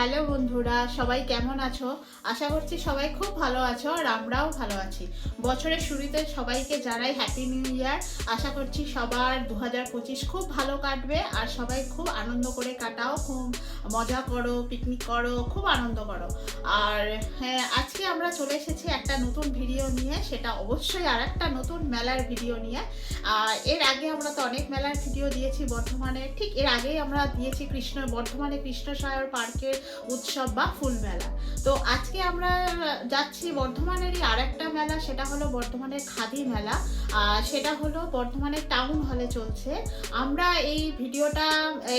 Hello বন্ধুরা, সবাই কেমন আছো? আশা করছি সবাই খুব ভালো আছো আর আমরাও ভালো আছি। বছরের শুরুতে সবাইকে জানাই হ্যাপি নিউ ইয়ার আশা করছি সবার দু হাজার পঁচিশ খুব ভালো কাটবে আর সবাই খুব আনন্দ করে কাটাও। খুব মজা করো পিকনিক করো, খুব আনন্দ করো। আর হ্যাঁ আজকে আমরা চলে এসেছি একটা নতুন ভিডিও নিয়ে, সেটা অবশ্যই আর একটা নতুন মেলার ভিডিও নিয়ে। এর আগে আমরা তো অনেক মেলার ভিডিও দিয়েছি বর্ধমানে। ঠিক এর আগেই আমরা দিয়েছি কৃষ্ণ, বর্ধমানে কৃষ্ণসাগর পার্কের উৎসব বা ফুল মেলা। তো আজকে আমরা যাচ্ছি বর্ধমানেরই আর একটা মেলা, সেটা হলো বর্ধমানের খাদি মেলা। আর সেটা হলো বর্ধমানের টাউন হলে চলছে। আমরা এই ভিডিওটা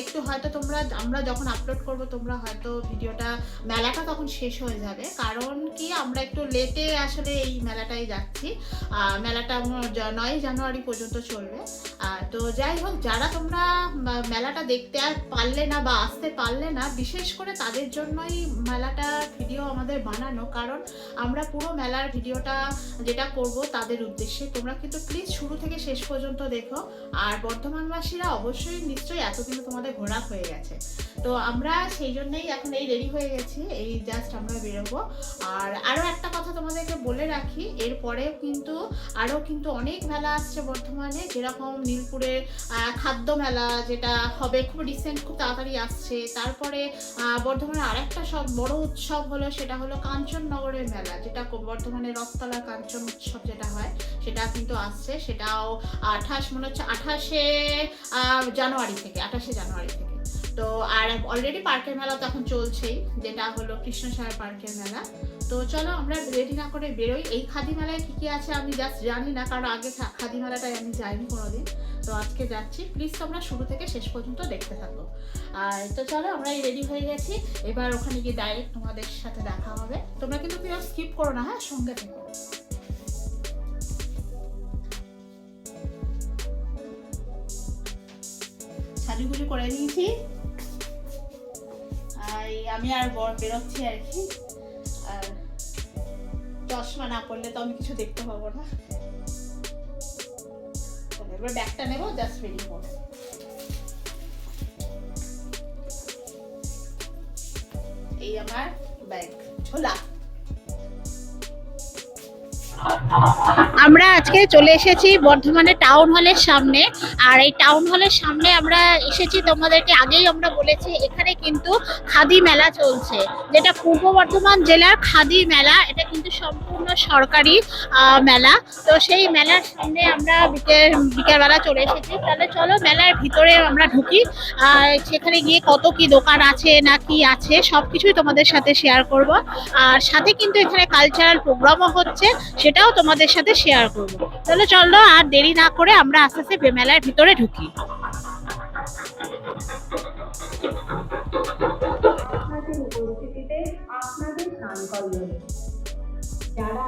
একটু হয়তো তোমরা, আমরা যখন আপলোড করব, তোমরা হয়তো ভিডিওটা, মেলাটা তখন শেষ হয়ে যাবে। কারণ কি, আমরা একটু লেটে আসলে এই মেলাটায় যাচ্ছি। মেলাটা নয় জানুয়ারি পর্যন্ত চলবে। তো যাই হোক, যারা তোমরা মেলাটা দেখতে আর পারলে না বা আসতে পারলে না, বিশেষ করে তাদের জন্যই মেলাটা ভিডিও আমাদের বানানো কারণ আমরা পুরো মেলার ভিডিওটা যেটা করব তাদের উদ্দেশ্যে। তোমরা কিন্তু প্লিজ শুরু থেকে শেষ পর্যন্ত দেখো। আর বর্ধমানবাসীরা অবশ্যই নিশ্চয়ই এতদিন তোমাদের ঘোরা হয়ে গেছে। তো আমরা সেই জন্যই এখন এই রেডি হয়ে গেছি এই জাস্ট আমরা বেরোবো। আর আরও একটা কথা তোমাদেরকে বলে রাখি এরপরেও কিন্তু আরও কিন্তু অনেক মেলা আসছে বর্ধমানে। যেরকম নীলপুরের খাদ্য মেলা যেটা হবে খুব রিসেন্ট খুব তাড়াতাড়ি আসছে। তারপরে আহ, বর্ধমানের আরেকটা সব বড় উৎসব হলো সেটা হলো কাঞ্চননগরের মেলা, যেটা বর্ধমানে রথতলা কাঞ্চন উৎসব যেটা হয়, সেটা কিন্তু আসছে। সেটাও আঠাশ, মনে হচ্ছে আঠাশে জানুয়ারি থেকে, আঠাশে জানুয়ারি থেকে। তো আর অলরেডি পার্কের মেলা তো এখন চলছেই, যেটা হলো কৃষ্ণসাগর পার্কের মেলা। তো চলো আমরা রেডি না করে বেরোই। এই খাদি মেলায় কি কি আছে আমি জাস্ট জানি না, কারণ আগে খাদি মেলাটায় আমি যাইনি কোনোদিন। তো আজকে যাচ্ছি। প্লিজ তোমরা শুরু থেকে শেষ পর্যন্ত দেখতে থাকো। আর তো চলো, আমরা রেডি হয়ে গেছি। এবার ওখানে গিয়ে ডাইরেক্ট তোমাদের সাথে দেখা হবে। তোমরা কিন্তু কেউ স্কিপ করো না হ্যাঁ? সঙ্গে থেকো। সাজুগুজু করে নিয়েছি। আর আমি আর বর বেরোচ্ছি আর কি। আর চশমা না পড়লে তো আমি কিছু দেখতে পাবো না। এবার ব্যাগটা নেব জাস্ট রেডি করব এই আমার ব্যাগ, ঝোলা। আমরা আজকে চলে এসেছি বর্ধমানে টাউন হলের সামনে। আর এই টাউন হলের সামনে আমরা এসেছি তোমাদেরকে আগেই আমরা বলেছি, এখানে কিন্তু খাদি মেলা চলছে, যেটা পূর্ব বর্ধমান জেলার খাদি মেলা। এটা কিন্তু সম্পূর্ণ সরকারি মেলা। তো সেই মেলার সামনে আমরা বিকেল, বিকেলবেলা চলে এসেছি। তাহলে চলো মেলার ভিতরে আমরা ঢুকি। সেখানে গিয়ে কত কি দোকান আছে, না কি আছে সব কিছুই তোমাদের সাথে শেয়ার করব। আর সাথে কিন্তু এখানে কালচারাল প্রোগ্রামও হচ্ছে সেটাও তোমাদের সাথে শেয়ার করব। তাহলে চলো আর দেরি না করে আমরা আস্তে আস্তে মেলার ভিতরে ঢুকি। আপনাদের স্নান করবেন যারা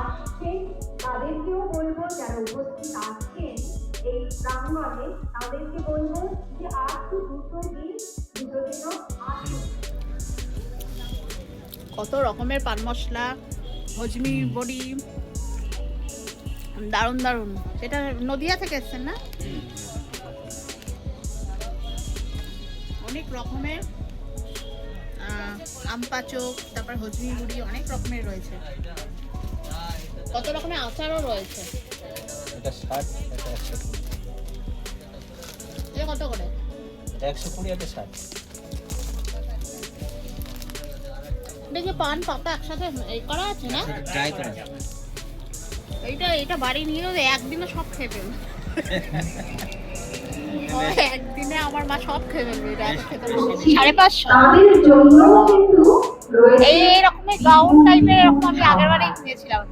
আসছেন তাদেরকেও বলব যারা উপস্থিত আছেন এই প্রাঙ্গণে তাদেরকে বলব যে আর একটু দুটো দিন দুটো দিনও আসুন। কত রকমের পান মশলা হজমি বড়ি দারুণ দারুণ। সেটা নদিয়া থেকে এসছেন না? অনেক রকমের আহ, আম পাচক তারপর হজমি গুড়ি অনেক রকমের রয়েছে। কত রকমের আচারও রয়েছে? এটা কত করে? এটা একশো কুড়ি এটা কি পান পাতা একসাথে এই করা আছে না? ট্রাই করা এইটা এটা বাড়ি নিয়ে একদিনে সব খেয়ে ফেলবে। একদিনে আমার মা সব খেয়ে ফেলবে এটা খেতে সাড়ে পাঁচশো। এই রকমের গাউন টাইপের এরকম আমি আগের কিনেছিলাম।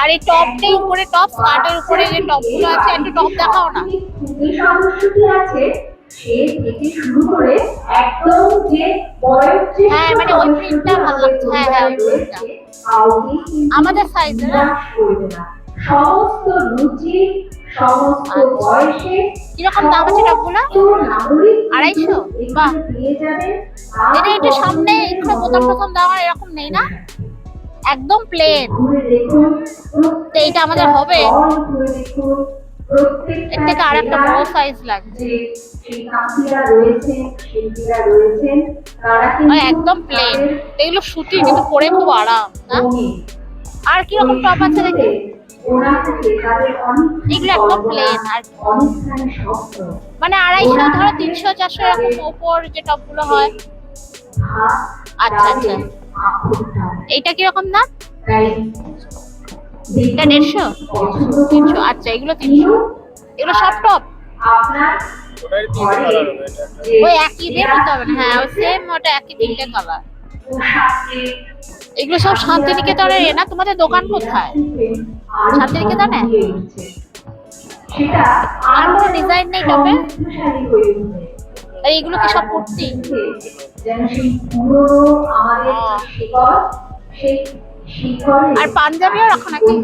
আর এই উপরে টপ স্কার্টের উপরে যে টপগুলো আছে একটু টপ দেখাও না। যে সদস্যটি আছে সে থেকে শুরু করে একদম যে হ্যাঁ, মানে ওই printটা ভালো লাগছে। হ্যাঁ, হ্যাঁ, ওই printটা। আমাদের হ্যাঁ? না সমস্ত রুচি সমস্ত আচ্ছা। বয়সে কীরকম দাম আছে আড়াইশো? এখানে বাহ। এটা একটু সামনে এখানে প্রথম প্রথম দেওয়া এরকম নেই না একদম প্লেন তো এইটা আমাদের হবে? প্রত্যেকটা থেকে আর একটা বড় সাইজ লাগছে সেই কাকিরা রয়েছেন শিল্পীরা রয়েছেন তারা কিন্তু মানে একদম প্লেন এগুলো সুতির কিন্তু পরে খুব আরাম না? আর কি রকম টপ আছে দেখি? এগুলো একদম প্লেন আর মানে আড়াইশো ধরো তিনশো চারশো এরকম উপর যে টপগুলো হয়। আচ্ছা, আচ্ছা। এইটা কীরকম দাম? এটা দেড়শো তিনশো আচ্ছা এগুলো তিনশো। এগুলো সব টপ ওই একই দিয়ে নিতে হবে না হ্যাঁ ওই সেম ওটা একই তিনটে কালার এগুলো সব শান্তিনিকেতনের এ না? তোমাদের দোকান কোথায়? শান্তিনিকেতনে? সেটা আর কোনো ডিজাইন নেই টপে আর এগুলো কি সব কুর্তি? যেন সেই পুরো আমাদের শিকড় সেই আর পাঞ্জাবিও রাখো নাকি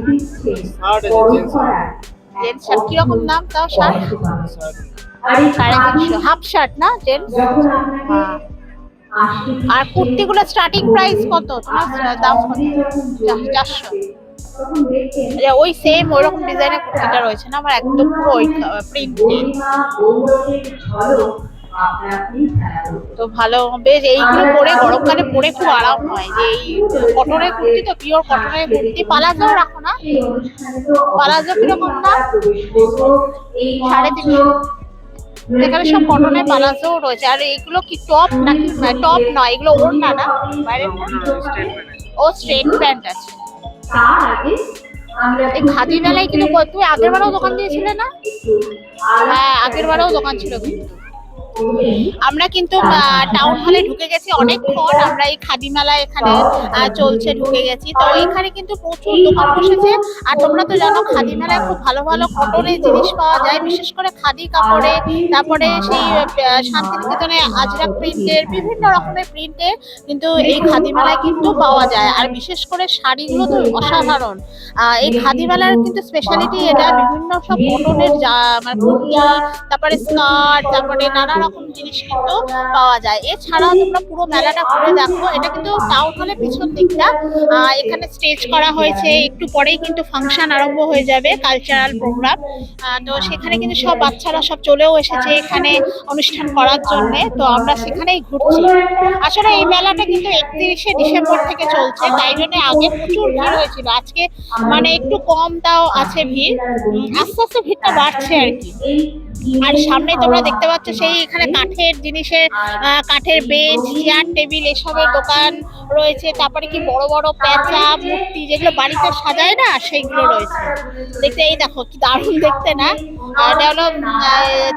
জেন্টস শার্ট কীরকম দাম তাও শার্ট সাড়ে তিনশো হাফ শার্ট না জেন্টস হ্যাঁ। আর কুর্তিগুলো স্টার্টিং প্রাইস কত? দাম চারশো। আচ্ছা, ওই সেম ওইরকম ডিজাইনের কুর্তিটা রয়েছে না? আমার একদম পুরো ওই প্রিন্ট তো ভালো বেশ এইগুলো পরে গরমকালে পরে খুব আরাম হয় যে এই কটনের কুর্তি তো পিওর কটনের কুর্তি পালাজোও রাখো না। পালাজো কীরকম দাম? এই সাড়ে তিনশো। এখানে সব কটনের পালাজোও রয়েছে। আর এগুলো কি টপ নাকি? টপ নয় এগুলো ওড়না না? বাইরে ও স্ট্রেট প্যান্ট আছে। এই খাদি মেলায় কিন্তু তুমি আগের বারেও দোকান দিয়েছিলে না? হ্যাঁ আগের বারেও দোকান ছিল কিন্তু। আমরা কিন্তু টাউন হলে ঢুকে গেছি অনেকক্ষণ। আমরা এই খাদি মেলা এখানে চলছে, ঢুকে গেছি। তো এখানে কিন্তু প্রচুর দোকান বসেছে। আর তোমরা তো জানো খাদি মেলায় খুব ভালো ভালো কটনের জিনিস পাওয়া যায়, বিশেষ করে খাদি কাপড়ে। তারপরে সেই শান্তিনিকেতনে আজরাক প্রিন্টের বিভিন্ন রকমের প্রিন্টের কিন্তু এই খাদি মেলায় কিন্তু পাওয়া যায়। আর বিশেষ করে শাড়িগুলো তো অসাধারণ। এই খাদি মেলার কিন্তু স্পেশালিটি এটা, বিভিন্ন সব কটনের মানে তারপরে স্কার্ট তারপরে নানা রকম জিনিস কিন্তু পাওয়া যায়। এছাড়াও তোমরা পুরো মেলাটা ঘুরে দেখো, এটা কিন্তু টাউন হলে পিছন দিকটা। এখানে স্টেজ করা হয়েছে, একটু পরেই কিন্তু ফাংশন আরম্ভ হয়ে যাবে কালচারাল প্রোগ্রাম তো সেখানে কিন্তু সব বাচ্চারা সব চলেও এসেছে এখানে অনুষ্ঠান করার জন্য, তো আমরা সেখানেই ঘুরছি। আসলে এই মেলাটা কিন্তু একত্রিশে ডিসেম্বর থেকে চলছে, তাই জন্য আগে প্রচুর ভিড় হয়েছিল। আজকে মানে একটু কম তাও আছে ভিড়। আস্তে আস্তে ভিড়টা বাড়ছে আর কি। আর সামনে তোমরা দেখতে পাচ্ছ সেই এখানে কাঠের জিনিসের কাঠের বেঞ্চ চেয়ার টেবিল এসবের দোকান রয়েছে। তারপরে কি বড় বড় প্যাঁচা মূর্তি যেগুলো বাড়িতে সাজায় না, সেইগুলো রয়েছে। দেখতে এই দেখো, কি দারুণ দেখতে না? এটা হলো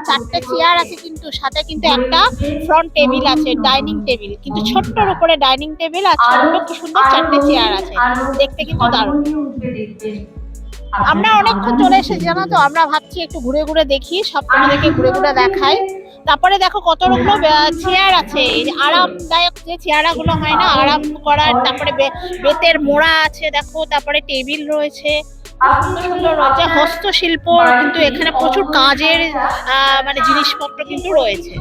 চারটে চেয়ার আছে কিন্তু, সাথে কিন্তু একটা ফ্রন্ট টেবিল আছে ডাইনিং টেবিল কিন্তু ছোট্টর উপরে ডাইনিং টেবিল আর ছোট্ট কি সুন্দর, চারটে চেয়ার আছে। দেখতে কিন্তু দারুণ। আমরা অনেকক্ষণ চলে এসেছি জানো তো? আমরা ভাবছি একটু ঘুরে ঘুরে দেখি সব তোমাদেরকে ঘুরে ঘুরে দেখাই। তারপরে দেখো কত রকম চেয়ার আছে। আরামদায়ক যে চেয়ারগুলো হয় না আরাম করার তারপরে বেতের মোড়া আছে দেখো তারপরে টেবিল রয়েছে। সুন্দর সুন্দর রয়েছে। হস্তশিল্প কিন্তু এখানে প্রচুর কাজের আহ, মানে জিনিসপত্র কিন্তু রয়েছে।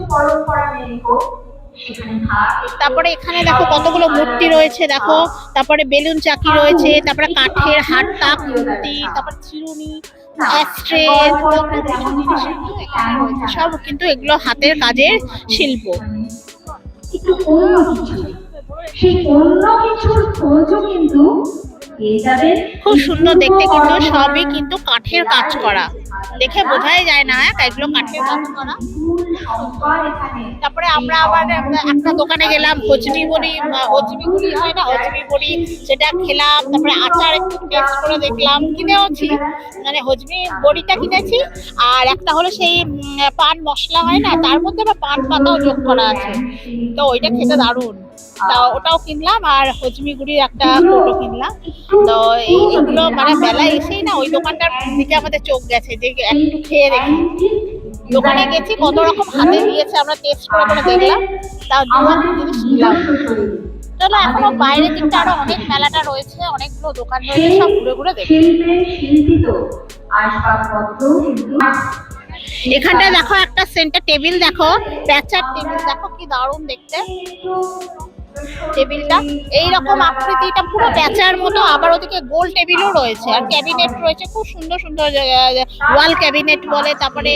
তারপরে এখানে দেখো কতগুলো মূর্তি রয়েছে, দেখো। তারপরে বেলুন চাকি রয়েছে, তারপরে কাঠের হাটটা মূর্তি তারপরে চিরুনি সব কিন্তু এগুলো হাতের কাজের শিল্প। একটু অন্য কিছু। সেই অন্য কিছুর খোঁজও কিন্তু পেয়ে যাবেন। খুব সুন্দর দেখতে কিন্তু সবই কিন্তু কাঠের কাজ করা। দেখে বোঝাই যায় না এগুলো কাঠের কাজ করা। তারপরে আমরা আবার একটা দোকানে গেলাম হজমি বড়ি হজমি গুড়ি হয় না হজমি বড়ি সেটা খেলাম তারপরে আচার একটু টেস্ট করে দেখলাম কিনেওছি। মানে হজমি বড়িটা কিনেছি আর একটা হলো সেই পান মশলা হয় না তার মধ্যে আবার পান পাতাও যোগ করা আছে। তো ওইটা খেতে দারুণ। তা ওটাও কিনলাম আর হজমি গুড়ির একটা ফটো কিনলাম। তো এইগুলো মানে বেলায় এসেই না ওই দোকানটার দিকে আমাদের চোখ গেছে যে একটু খেয়ে দেখি। দোকানে গেছি কত রকম হাতে দিয়েছে আমরা টেস্ট করে করে দেখলাম। তাও দু জিনিস নিলাম চলো এখনও বাইরের দিকটা আরও অনেক মেলাটা রয়েছে অনেকগুলো দোকান রয়েছে সব ঘুরে ঘুরে দেখি। এখানটায় দেখো একটা সেন্টার টেবিল দেখো প্যাচার টেবিল দেখো কি দারুণ দেখতে। টেবিলটা এই রকম আকৃতিটা পুরো প্যাঁচার মতো, আবার ওদিকে গোল টেবিলও রয়েছে। আর ক্যাবিনেট রয়েছে, খুব সুন্দর সুন্দর ওয়াল ক্যাবিনেট বলে, তারপরে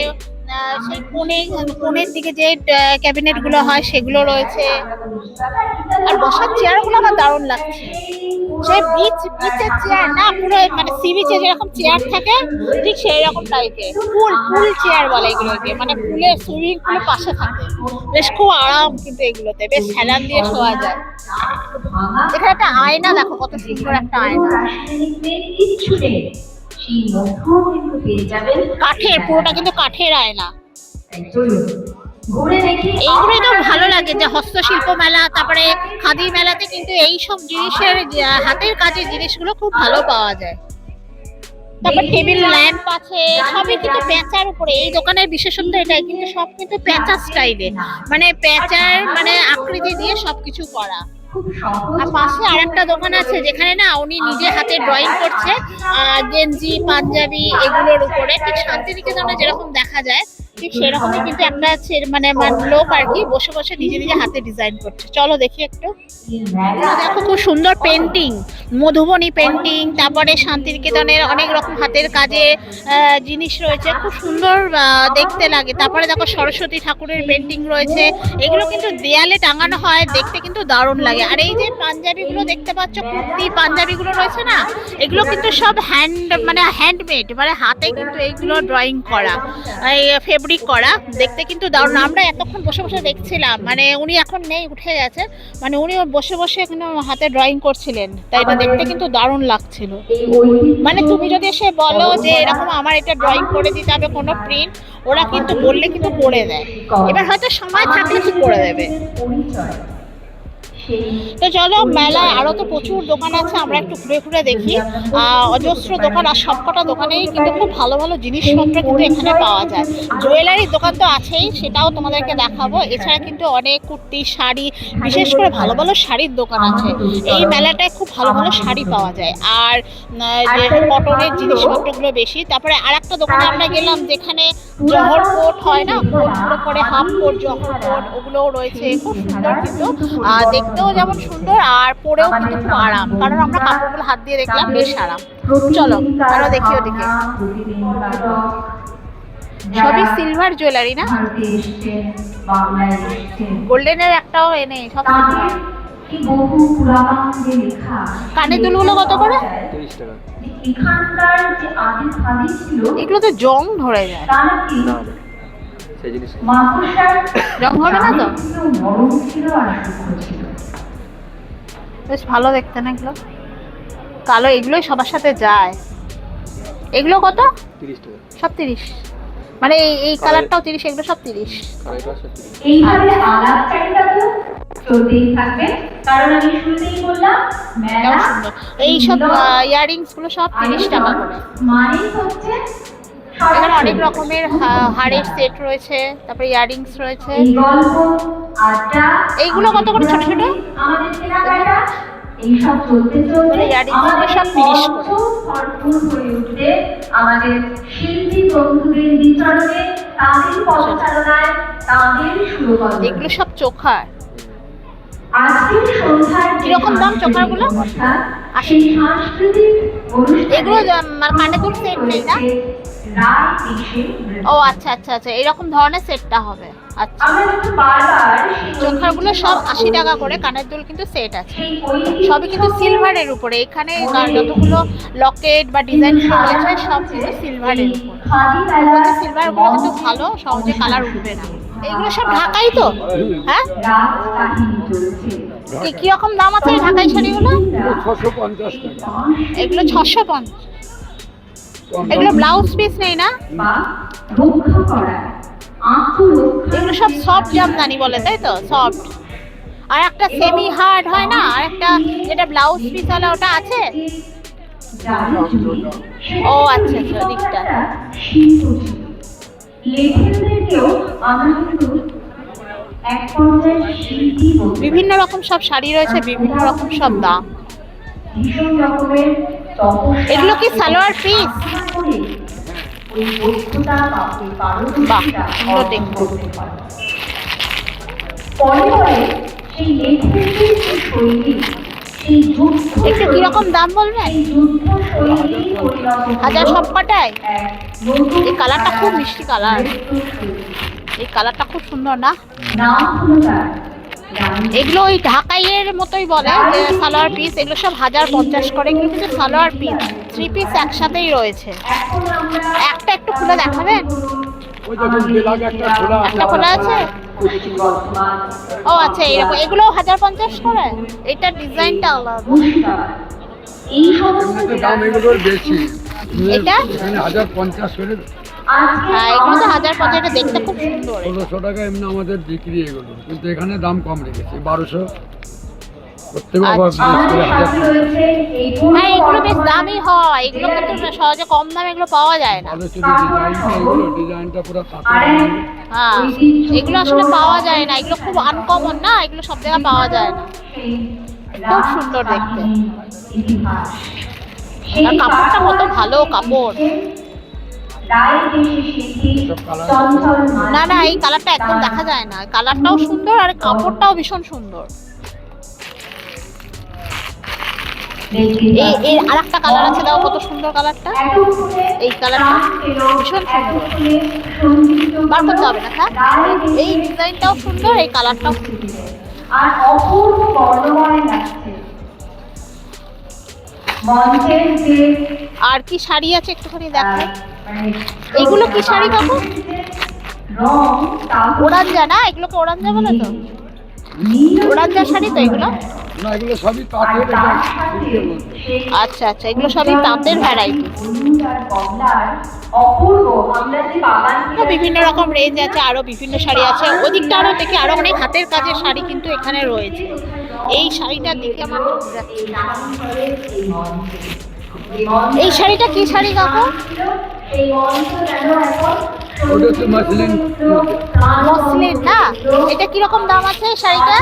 সেই কোণে, কোণের দিকে যে ক্যাবিনেটগুলো হয়, সেগুলো রয়েছে। আর বসার চেয়ারগুলো আমার দারুণ লাগছে। সেই বিচ বিচের চেয়ার না, পুরো মানে সি বিচে যেরকম চেয়ার থাকে, ঠিক সেই রকম টাইপের পুল পুল চেয়ার বলে এগুলোকে মানে পুলের সুইমিং পুলের পাশে থাকে। বেশ খুব আরাম কিন্তু এগুলোতে, বেশ স্যালান দিয়ে শোয়া যায়। এখানে একটা আয়না, দেখো কত সুন্দর একটা আয়না। সেই মধ্যেও কিন্তু পেয়ে যাবেন। কাঠের পুরোটা কিন্তু কাঠের আয়না। এইগুলোই তো ভালো লাগে যে হস্তশিল্প মেলা তারপরে খাদি মেলাতে কিন্তু এই সব জিনিসের হাতের কাজের জিনিসগুলো খুব ভালো পাওয়া যায়। তারপর টেবিল ল্যাম্প আছে সবই কিন্তু প্যাঁচার উপরে। এই দোকানের বিশেষত্ব এটাই কিন্তু সব কিন্তু পেঁচা স্টাইলে। মানে প্যাঁচার মানে আকৃতি দিয়ে সবকিছু করা। আর পাশে আরেকটা দোকান আছে যেখানে না উনি নিজে হাতে ড্রয়িং করছে আহ, গেঞ্জি পাঞ্জাবি এগুলোর উপরে। ঠিক শান্তিনিকেতনে যেরকম দেখা যায় সেরকমই কিন্তু একটা মানে লোক আর কি বসে বসে নিজে নিজে হাতে ডিজাইন করছে। চলো দেখি একটু। দেখো খুব সুন্দর পেন্টিং মধুবনী পেন্টিং তারপরে শান্তিনিকেতনের অনেক রকম হাতের কাজে জিনিস রয়েছে। খুব সুন্দর দেখতে লাগে। তারপরে দেখো সরস্বতী ঠাকুরের পেন্টিং রয়েছে। এগুলো কিন্তু দেয়ালে টাঙানো হয়, দেখতে কিন্তু দারুণ লাগে। আর এই যে পাঞ্জাবিগুলো দেখতে পাচ্ছ, কুর্তি পাঞ্জাবিগুলো রয়েছে না? এগুলো কিন্তু সব হ্যান্ড মানে হ্যান্ডমেড মানে হাতে কিন্তু এইগুলো ড্রয়িং করা। এই ফেব্রিক করা। দেখতে কিন্তু দারুণ। আমরা এতক্ষণ বসে বসে দেখছিলাম। মানে উনি এখন নেই, উঠে গেছে। মানে উনি বসে বসে এখানে হাতে ড্রয়িং করছিলেন। তাই এটা দেখতে কিন্তু দারুণ লাগছিল। মানে তুমি যদি এসে বলো যে এরকম আমার এটা ড্রয়িং করে দিতে হবে কোনো প্রিন্ট ওরা কিন্তু বললে কিন্তু করে দেয়। এবার হয়তো সময় থাকলে ঠিক করে দেবে। তো চলো, মেলায় আরও তো প্রচুর দোকান আছে, আমরা একটু ঘুরে ঘুরে দেখি। অজস্র দোকান আর সবকটা দোকানেই কিন্তু খুব ভালো ভালো জিনিসপত্র কিন্তু এখানে পাওয়া যায়। জুয়েলারির দোকান তো আছেই, সেটাও তোমাদেরকে দেখাবো। এছাড়া কিন্তু অনেক কুর্তি, শাড়ি, বিশেষ করে ভালো ভালো শাড়ির দোকান আছে। এই মেলাটায় খুব ভালো ভালো শাড়ি পাওয়া যায়। আর কটনের জিনিসপত্রগুলো বেশি। তারপরে আর একটা দোকানে আমরা গেলাম যেখানে জহর কোট হয় না কোটগুলো করে হাফ কোট, জহর কোট, ওগুলোও রয়েছে। খুব সুন্দর কিন্তু। আর দেখতেও যেমন সুন্দর আর পরেও কিন্তু খুব আরাম। কারণ আমরা কাপড়গুলো হাত দিয়ে দেখলাম বেশ আরাম। চলো আরও দেখি ওদিকে। সবই সিলভার জুয়েলারি না? গোল্ডেনের একটাও এনে সব কানের দুলগুলো কত করে? তিরিশ এখানকার যে আদি খাদি ছিল এগুলো তো জং ধরে যায়। সেই জিনিস। রং হবে না তো? বেশ ভালো দেখতে না এগুলো। কালো এগুলোই সবার সাথে যায়। এগুলো কত? তিরিশ টাকা। সব তিরিশ। মানে এই এই কালারটাও তিরিশ এগুলো সব তিরিশ। এইভাবে চলতেই থাকবে। কারণ আমি শুরুতেই বললাম মেলা এটাও সুন্দর। এই সব ইয়াররিংসগুলো সব তিরিশ টাকা। মানে হচ্ছে এখানে অনেক রকমের হাড়ের সেট রয়েছে তারপরে ইয়াররিংস রয়েছে। এইগুলো কত করে? ছোট ছোট? এইসব চলতে চলতে সব 30 ভরপুর হয়ে উঠবে আমাদের শিল্পী বন্ধুদের বিচরণে তাদের পথচালনায় তাদের সুরকল্পনা এগুলো সব আজকের সন্ধ্যার যে কীরকম দাম? সাংস্কৃতিক আশি। এগুলো মানে কানে দুল সেট নেই না? ও আচ্ছা আচ্ছা আচ্ছা এরকম ধরনের সেটটা হবে। আচ্ছা। চোখারগুলো সব আশি টাকা করে কানের দুল কিন্তু সেট আছে। সবই কিন্তু সিলভারের উপরে। এখানে যতগুলো লকেট বা ডিজাইন রয়েছে সব কিন্তু সিলভারের উপর। খাদি মেলার সিলভারগুলো কিন্তু ভালো সহজে কালার উঠবে না। এগুলো সব ঢাকাই তো? হ্যাঁ? কি কীরকম দাম আছে ঢাকাই শাড়িগুলো? এগুলো ছশো পঞ্চাশ। এগুলো ব্লাউজ পিস নেই না? এগুলো সব সফট জামদানি বলে তাই তো? সফট আর একটা সেমি হার্ড হয় না? আর একটা যেটা ব্লাউজ পিস হলে ওটা আছে? ও, আচ্ছা, আচ্ছা, ওদিকটা। শিল্প আমরা কিন্তু এক পর্যায়ে শিল্পী বিভিন্ন রকম সব শাড়ি রয়েছে বিভিন্ন রকম সব দাম। ভীষণ রকমের এগুলো কি সালোয়ার পিস পারে। পরে সেই শৈলী একটু কীরকম দাম বলবেন? হাজার সব কটায় এই কালারটা খুব মিষ্টি কালার। এই কালারটা খুব সুন্দর না? এগুলো ওই ঢাকাইয়ের মতোই বলে যে সালোয়ার পিস এগুলো সব হাজার পঞ্চাশ করে কিন্তু সালোয়ার পিস থ্রি পিস একসাথেই রয়েছে। একটা একটু খুলে দেখাবেন? একটা খোলা আছে। ও আচ্ছা এরকম এগুলো হাজার পঞ্চাশ করে? এটা ডিজাইনটা আলাদা। বেশি এটা? হাজার পঞ্চাশ করে হ্যাঁ এগুলো তো হাজার পঞ্চাশ দেখতে খুব সুন্দর। টাকা এমনি আমাদের বিক্রি এগুলো। কিন্তু এখানে দাম কম রেখেছে, বারোশো হ্যাঁ এগুলো বেশ দামি হয়। এগুলো কিন্তু সহজে কম দামে এগুলো পাওয়া যায় না। হ্যাঁ এগুলো আসলে পাওয়া যায় না। এগুলো খুব আনকমন না? এগুলো সব জায়গায় পাওয়া যায় না। খুব সুন্দর দেখতে। আর কাপড়টা কত ভালো কাপড়। না না এই কালারটা একদম দেখা যায় না। কালারটাও সুন্দর আর কাপড়টাও ভীষণ সুন্দর। এই এই আর একটা কালার আছে দাও কত সুন্দর কালারটা এই কালারটা ভীষণ সুন্দর। বার করতে হবে না হ্যাঁ? এই ডিজাইনটাও সুন্দর এই কালারটাও সুন্দর। আর অপূর্ব বর্ণময় লাগছে আর কি শাড়ি আছে একটুখানি দেখো? এইগুলো কি শাড়ি কাকু? ওরাঞ্জা না? এগুলোকে ওরাঞ্জা বলে তো? নীল শাড়ি তো এগুলো? না সবই আচ্ছা আচ্ছা এগুলো সবই তাঁতের ভ্যারাইটি বিভিন্ন রকম রেঞ্জ আছে আরও বিভিন্ন শাড়ি আছে। ওদিকটা আরও দেখি আরও অনেক হাতের কাজের শাড়ি কিন্তু এখানে রয়েছে। এই শাড়িটার দিকে আমার এই শাড়িটা কি শাড়ি কাকু ওটা মসলিন না? এটা কীরকম দাম আছে শাড়িটা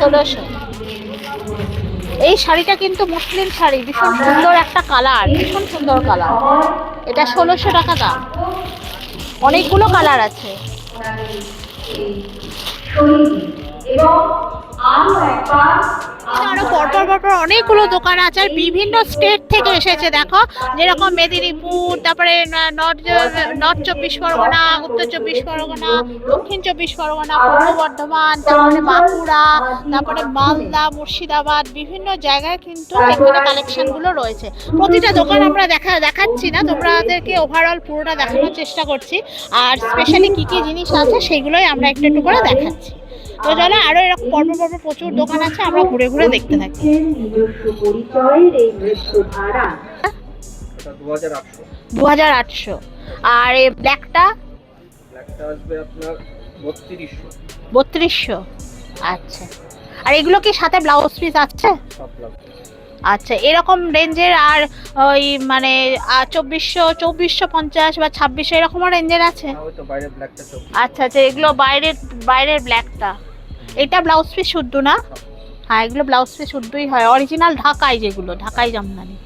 ষোলোশো। এই শাড়িটা কিন্তু মুসলিম শাড়ি ভীষণ সুন্দর একটা কালার ভীষণ সুন্দর কালার। এটা ষোলোশো টাকা দাম। অনেকগুলো কালার আছে। এবং পরপর পরপর অনেকগুলো দোকান আছে আর বিভিন্ন স্টেট থেকে এসেছে, দেখো। যেরকম মেদিনীপুর, তারপরে নর্থ নর্থ চব্বিশ পরগনা, উত্তর চব্বিশ পরগনা, দক্ষিণ চব্বিশ পরগনা, পূর্ব বর্ধমান, তারপরে বাঁকুড়া, তারপরে মালদা, মুর্শিদাবাদ, বিভিন্ন জায়গায় কিন্তু এখানে কালেকশনগুলো রয়েছে। প্রতিটা দোকান আমরা দেখা, দেখাচ্ছি না, তোমাদেরকে ওভারঅল পুরোটা দেখানোর চেষ্টা করছি। আর স্পেশালি কি কি জিনিস আছে, সেগুলোই আমরা একটু একটু করে দেখাচ্ছি। তো চলো আরও এরকম পরপর পরপর প্রচুর দোকান আছে আমরা ঘুরে ঘুরে দেখতে থাকি। দু হাজার আটশো। আর এই ব্ল্যাকটা? ব্ল্যাকটা আসবে আপনার বত্রিশশো। বত্রিশশো। আচ্ছা। আর এগুলো কি সাথে ব্লাউজ পিস আছে? আচ্ছা এরকম রেঞ্জের আর ওই মানে চব্বিশশো চব্বিশশো পঞ্চাশ বা ছাব্বিশশো এরকমও রেঞ্জের আছে? ওই তো বাইরে ব্ল্যাকটা চোখ আচ্ছা আচ্ছা এগুলো বাইরের বাইরের ব্ল্যাকটা। এটা ব্লাউজ পিস শুদ্ধ না। হ্যাঁ এগুলো ব্লাউজ পিস শুদ্ধই হয়। অরিজিনাল ঢাকাই যেগুলো ঢাকাই জামদানি।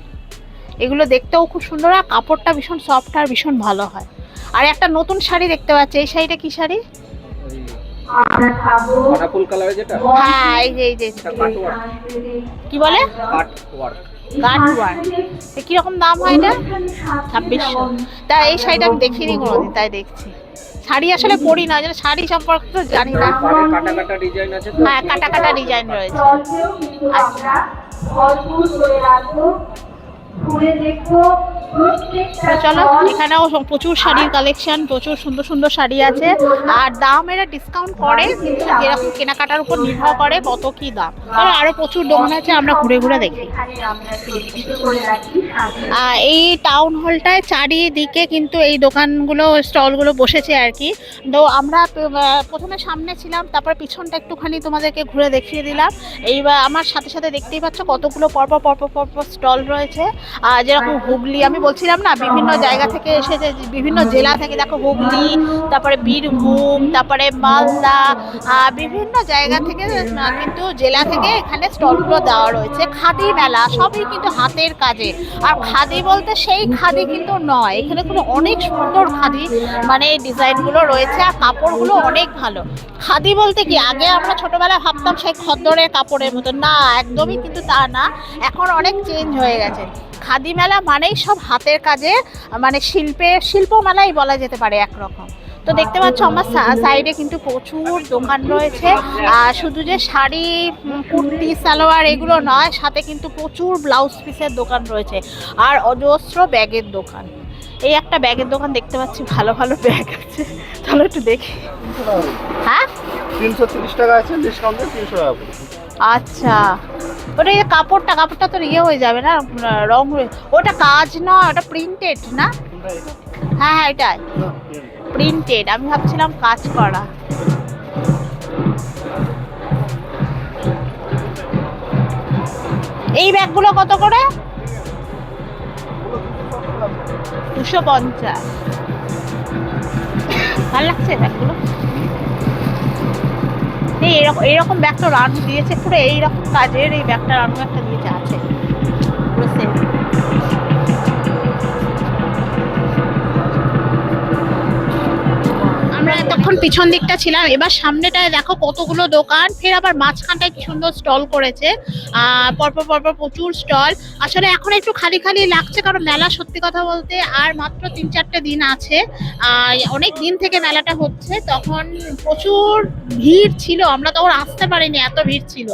এগুলো দেখতেও খুব সুন্দর আর কাপড়টা ভীষণ সফট আর ভীষণ ভালো হয়। আর একটা নতুন শাড়ি দেখতে পাচ্ছি এই শাড়িটা কি শাড়ি? হ্যাঁ এই যে এই যে। কি বলে? কীরকম দাম হয় এটা? ছাব্বিশশো। তা এই শাড়িটা আমি দেখিনি কোনোদিন তাই দেখছি। শাড়ি আসলে পরি না যেন শাড়ি সম্পর্কে তো জানি না। কাটা কাটা ডিজাইন আছে হ্যাঁ কাটা কাটা ডিজাইন রয়েছে। দলকেও চলো এখানেও প্রচুর শাড়ির কালেকশন প্রচুর সুন্দর সুন্দর শাড়ি আছে। আর দাম এরা ডিসকাউন্ট করে কিন্তু যেরকম কেনাকাটার উপর নির্ভর করে কত কি দাম। আর আরও প্রচুর দোকান আছে আমরা ঘুরে ঘুরে দেখি। এই টাউন হলটায় চারিদিকে কিন্তু এই দোকানগুলো স্টলগুলো বসেছে আর কি। তো আমরা প্রথমে সামনে ছিলাম তারপর পিছনটা একটুখানি তোমাদেরকে ঘুরে দেখিয়ে দিলাম। এইবার আমার সাথে সাথে দেখতেই পাচ্ছ কতগুলো পরপর পরপর পরপর স্টল রয়েছে। যেরকম হুগলি, আমি বলছিলাম না, বিভিন্ন জায়গা থেকে এসেছে, বিভিন্ন জেলা থেকে, দেখো হুগলি, তারপরে বীরভূম, তারপরে মালদা বিভিন্ন জায়গা থেকে কিন্তু জেলা থেকে এখানে স্টলগুলো দেওয়া রয়েছে। খাদি মেলা, সবই কিন্তু হাতের কাজে। আর খাদি বলতে সেই খাদি কিন্তু নয়, এখানে কিন্তু অনেক সুন্দর খাদি মানে ডিজাইনগুলো রয়েছে, আর কাপড়গুলো অনেক ভালো। খাদি বলতে কি, আগে আমরা ছোটবেলায় ভাবতাম সেই খদ্দরের কাপড়ের মতো। না, একদমই কিন্তু তা না, এখন অনেক চেঞ্জ হয়ে গেছে। খাদি মেলা মানেই সব হাতের কাজে মানে শিল্পের শিল্প মেলাই বলা যেতে পারে একরকম। তো দেখতে পাচ্ছ আমার সাইডে কিন্তু প্রচুর দোকান রয়েছে। আর শুধু যে শাড়ি কুর্তি, সালোয়ার এগুলো নয়, সাথে কিন্তু প্রচুর ব্লাউজ পিসের দোকান রয়েছে। আর অজস্র ব্যাগের দোকান। এই একটা ব্যাগের দোকান দেখতে পাচ্ছি, ভালো ভালো ব্যাগ আছে। চলো একটু দেখি। হ্যাঁ? তিনশো তিরিশ টাকা আছে ডিসকাউন্টে তিনশো টাকা আচ্ছা। ওটা এই কাপড়টা কাপড়টা তো ইয়ে হয়ে যাবে না? রং হয়ে ওটা কাজ নয় ওটা প্রিন্টেড না? হ্যাঁ হ্যাঁ এটাই। প্রিন্টেড আমি ভাবছিলাম কাজ করা। এই ব্যাগগুলো কত করে? দুশো পঞ্চাশ। ভালো লাগছে ব্যাগগুলো? এই এরকম এইরকম ব্যাগটা রানু দিয়েছে, পুরো এইরকম কাজের এই ব্যাগটা রানু একটা দিয়েছে, আছে পুরো same। এতক্ষণ পিছন দিকটা ছিলাম। এবার সামনেটায় দেখো কতগুলো দোকান। ফের আবার মাঝখানটায় কি সুন্দর স্টল করেছে। পরপর পরপর প্রচুর স্টল। আসলে এখন একটু খালি খালি লাগছে কারণ মেলা সত্যি কথা বলতে আর মাত্র তিন, চারটে দিন আছে। অনেক দিন থেকে মেলাটা হচ্ছে। তখন প্রচুর ভিড় ছিল। আমরা তখন আসতে পারিনি, এত ভিড় ছিল।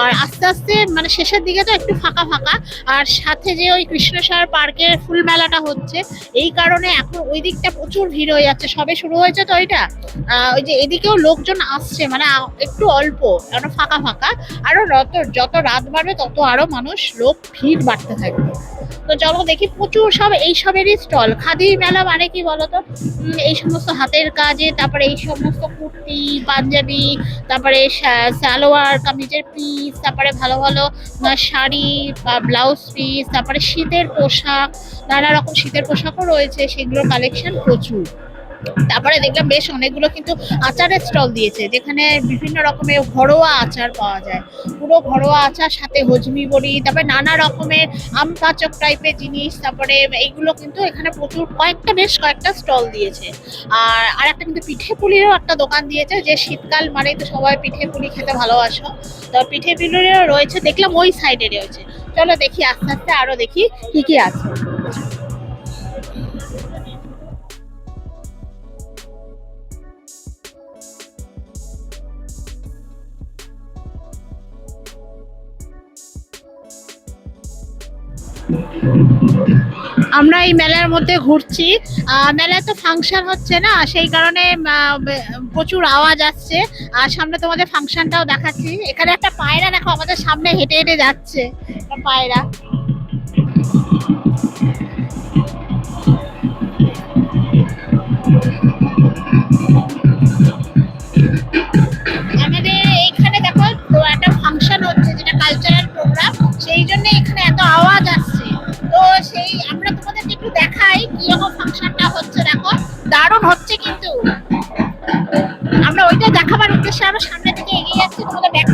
আর আস্তে আস্তে মানে শেষের দিকে তো একটু ফাঁকা ফাঁকা। আর সাথে যে ওই কৃষ্ণসার পার্কের ফুল মেলাটা হচ্ছে, এই কারণে এখন ওই দিকটা প্রচুর ভিড় হয়ে যাচ্ছে। সবে শুরু হয়েছে তো এটা আহ, ওই যে এদিকেও লোকজন আসছে মানে একটু অল্প কারণ ফাঁকা ফাঁকা। আরও যত যত রাত বাড়বে তত আরও মানুষ লোক ভিড় বাড়তে থাকবে। তো চলো দেখি প্রচুর সব এই সবেরই স্টল। খাদি মেলা মানে কি বলতো? এই সমস্ত হাতের কাজে তারপরে এই সমস্ত কুর্তি পাঞ্জাবি তারপরে সালোয়ার কামিজের পিস তারপরে ভালো ভালো শাড়ি বা ব্লাউজ পিস তারপরে শীতের পোশাক নানা রকম শীতের পোশাকও রয়েছে সেগুলোর কালেকশন প্রচুর। তারপরে দেখলাম বেশ অনেকগুলো কিন্তু আচারের স্টল দিয়েছে, যেখানে বিভিন্ন রকমের ঘরোয়া আচার পাওয়া যায়। পুরো ঘরোয়া আচার, সাথে হজমি বড়ি, তারপরে নানা রকমের আম পাচক টাইপের জিনিস, তারপরে এইগুলো কিন্তু এখানে প্রচুর কয়েকটা, বেশ কয়েকটা স্টল দিয়েছে। আর আর একটা কিন্তু পিঠে পুলিরও একটা দোকান দিয়েছে, যে শীতকাল মানেই তো সবাই পিঠে পুলি খেতে ভালোবাসো। তো পিঠে পুলিরও রয়েছে, দেখলাম ওই সাইডে রয়েছে। চলো দেখি, আস্তে আস্তে আরও দেখি কি কি আছে। আমরা এই মেলার মধ্যে ঘুরছি। মেলায় তো ফাংশন হচ্ছে না, সেই কারণে প্রচুর আওয়াজ আসছে। আর সামনে তোমাদের ফাংশনটাও দেখাচ্ছি। এখানে একটা পায়রা দেখো, আমাদের সামনে হেঁটে হেঁটে যাচ্ছে। পায়রা। সেই আমরা তোমাদেরকে একটু দেখাই কীরকম ফাংশনটা হচ্ছে, দেখো। দারুণ হচ্ছে কিন্তু। আমরা ওইটা দেখাবার উদ্দেশ্যে আরও সামনের দিকে এগিয়ে যাচ্ছি, তোমাদের ব্যাক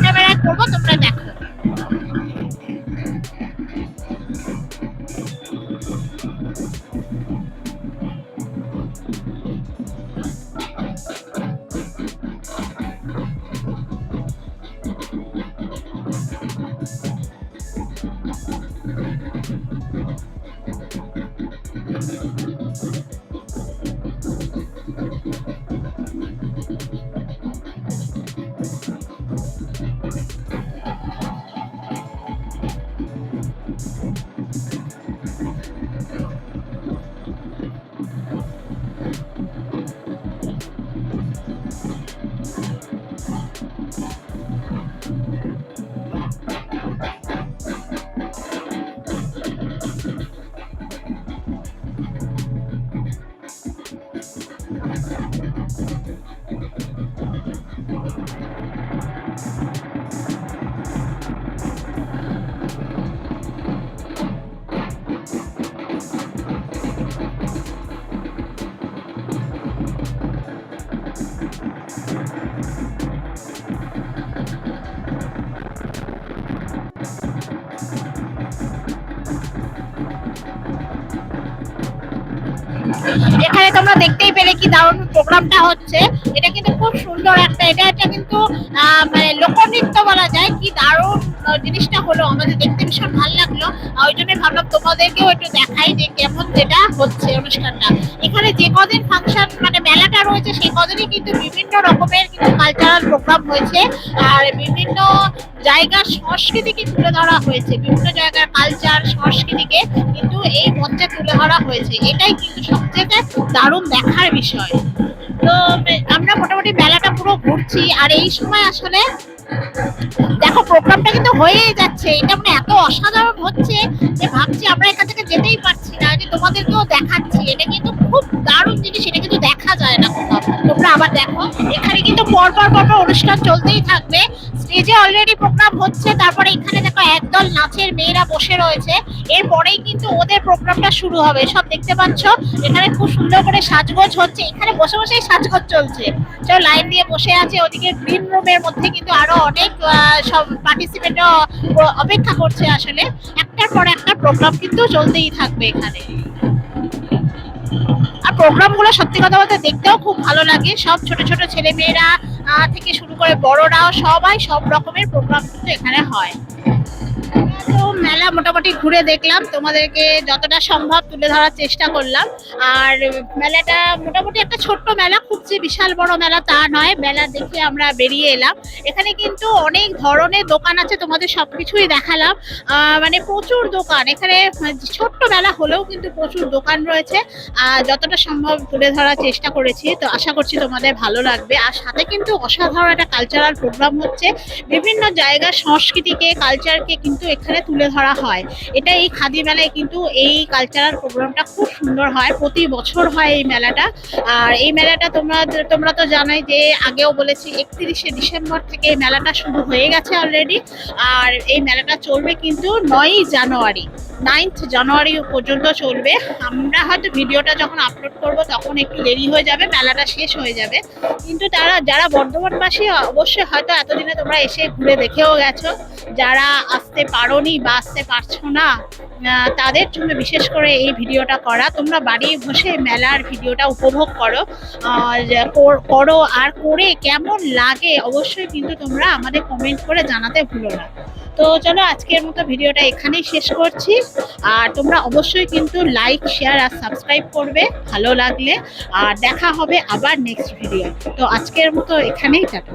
প্রোগ্রামটা হচ্ছে, এটা কিন্তু খুব সুন্দর একটা, এটা একটা কিন্তু মানে লোকনৃত্য বলা যায়, কি দারুণ জিনিসটা হলো, আমাদের দেখতে ভীষণ ভালো লাগল। ওই জন্য ভাবলাম তোমাদেরকেও একটু দেখাই যে কেমন যেটা হচ্ছে অনুষ্ঠানটা। এখানে যে কদিন ফাংশন কদিনই কিন্তু বিভিন্ন রকমের কিন্তু কালচারাল প্রোগ্রাম হয়েছে। আর বিভিন্ন জায়গার সংস্কৃতিকে তুলে ধরা হয়েছে। বিভিন্ন জায়গার কালচার সংস্কৃতিকে কিন্তু এই মঞ্চে তুলে ধরা হয়েছে। এটাই কিন্তু সবচেয়ে দারুণ দেখার বিষয়। তো আমরা মোটামুটি মেলাটা পুরো ঘুরছি। আর এই সময় আসলে দেখো, প্রোগ্রামটা কিন্তু হয়েই যাচ্ছে। এটা মানে এত অসাধারণ হচ্ছে যে ভাবছি আমরা এখান থেকে যেতেই পারছি না, যে তোমাদেরকেও দেখাচ্ছি। এটা কিন্তু খুব দারুণ জিনিস, এটা কিন্তু দেখা যায় না কোথাও। তোমরা আবার দেখো, এখানে কিন্তু পরপর পরপর অনুষ্ঠান চলতেই থাকবে। স্টেজে অলরেডি প্রোগ্রাম হচ্ছে, তারপরে এখানে দেখো একদল নাচের মেয়েরা বসে রয়েছে। এরপরেই কিন্তু ওদের প্রোগ্রামটা শুরু হবে। সব দেখতে পাচ্ছ, এখানে খুব সুন্দর করে সাজগোজ হচ্ছে। এখানে বসে বসেই সাজগোজ চলছে। সব লাইন দিয়ে বসে আছে, ওদিকে গ্রিন রুমের মধ্যে কিন্তু আরও অনেক সব পার্টিসিপেন্ট অপেক্ষা করছে আসলে। একটার পর একটা প্রোগ্রাম কিন্তু চলতেই থাকবে এখানে। আর প্রোগ্রামগুলো সত্যি কথা বলতে দেখতেও খুব ভালো লাগে। সব ছোট ছোট ছেলে মেয়েরা থেকে শুরু করে বড়রাও সবাই সব রকমের প্রোগ্রাম কিন্তু এখানে হয়। তো মেলা মোটামুটি ঘুরে দেখলাম। তোমাদেরকে যতটা সম্ভব তুলে ধরার চেষ্টা করলাম। আর মেলাটা মোটামুটি একটা ছোট্ট মেলা খুব যে বিশাল বড় মেলা তা নয়। মেলা দেখে আমরা বেরিয়ে এলাম। এখানে কিন্তু অনেক ধরনের দোকান আছে তোমাদের সবকিছুই দেখালাম। মানে প্রচুর দোকান। এখানে ছোট্ট মেলা হলেও কিন্তু প্রচুর দোকান রয়েছে। আহ, যতটা সম্ভব তুলে ধরার চেষ্টা করেছি। তো আশা করছি তোমাদের ভালো লাগবে। আর সাথে কিন্তু অসাধারণ একটা কালচারাল প্রোগ্রাম হচ্ছে। বিভিন্ন জায়গার সংস্কৃতিকে কালচারকে কিন্তু এখানে তুলে ধরা হয়। এটা এই খাদি মেলায় কিন্তু এই কালচারাল প্রোগ্রামটা খুব সুন্দর হয়। প্রতি বছর হয় এই মেলাটা। আর এই মেলাটা তোমরা তোমরা তো জানোই যে আগেও বলেছি, একত্রিশে ডিসেম্বর থেকে এই মেলাটা শুরু হয়ে গেছে অলরেডি আর এই মেলাটা চলবে কিন্তু নয়ই জানুয়ারি। নাইন্থ জানুয়ারি পর্যন্ত চলবে। আমরা হয়তো ভিডিওটা যখন আপলোড করব, তখন একটু দেরি হয়ে যাবে, মেলাটা শেষ হয়ে যাবে। কিন্তু তারা, যারা বর্ধমানবাসী, অবশ্যই হয়তো এতদিনে তোমরা এসে ঘুরে দেখেও গেছো। যারা আসতে পারোনি বা আসতে পারছ না তাদের জন্য বিশেষ করে এই ভিডিওটা করা। তোমরা বাড়ি বসে মেলার ভিডিওটা উপভোগ কর- করো আর করে কেমন লাগে অবশ্যই কিন্তু তোমরা আমাদের কমেন্ট করে জানাতে ভুলো না। তো চলো আজকের মতো ভিডিওটা এখানেই শেষ করছি। আর তোমরা অবশ্যই কিন্তু লাইক শেয়ার আর সাবস্ক্রাইব করবে, ভালো লাগলে। আর দেখা হবে আবার নেক্সট ভিডিও তো আজকের মতো এখানেই টাটা।